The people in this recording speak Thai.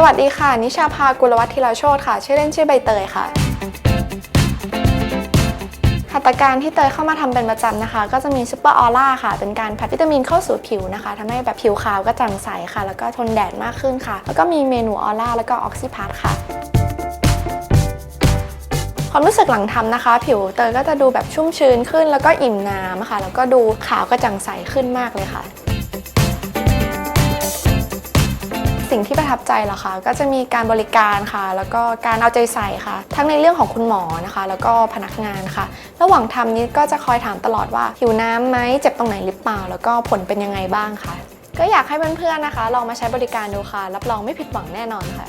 สวัสดีค่ะ นิชาภากุลวัฒน์ธีรโชตค่ะ ชื่อเล่นชื่อใบเตยค่ะหัตถการที่เตยเข้ามาทำเป็นประจำนะคะ ก็จะมีซูเปอร์ออร่าค่ะ เป็นการพัดวิตามินเข้าสู่ผิวนะคะทำให้แบบผิวขาวกระจ่างใสค่ะ แล้วก็ทนแดดมากขึ้นค่ะ แล้วก็มีเมนูออร่าแล้วก็ออกซิพาร์ค่ะความรู้สึกหลังทำนะคะ ผิวเตยก็จะดูแบบชุ่มชื้นขึ้น แล้วก็อิ่มน้ำค่ะ แล้วก็ดูขาวกระจ่างใสขึ้นมากเลยค่ะ สิ่งที่ประทับใจเหรอคะก็จะมีการบริการค่ะ แล้วก็การเอาใจใส่ค่ะ ทั้งในเรื่องของคุณหมอนะคะ แล้วก็พนักงานค่ะ ระหว่างทำนี้ก็จะคอยถามตลอดว่าหิวน้ำไหมเจ็บตรงไหนหรือเปล่า แล้วก็ผลเป็นยังไงบ้างค่ะ ก็อยากให้เพื่อนๆนะคะ ลองมาใช้บริการดูค่ะ รับรองไม่ผิดหวังแน่นอนค่ะ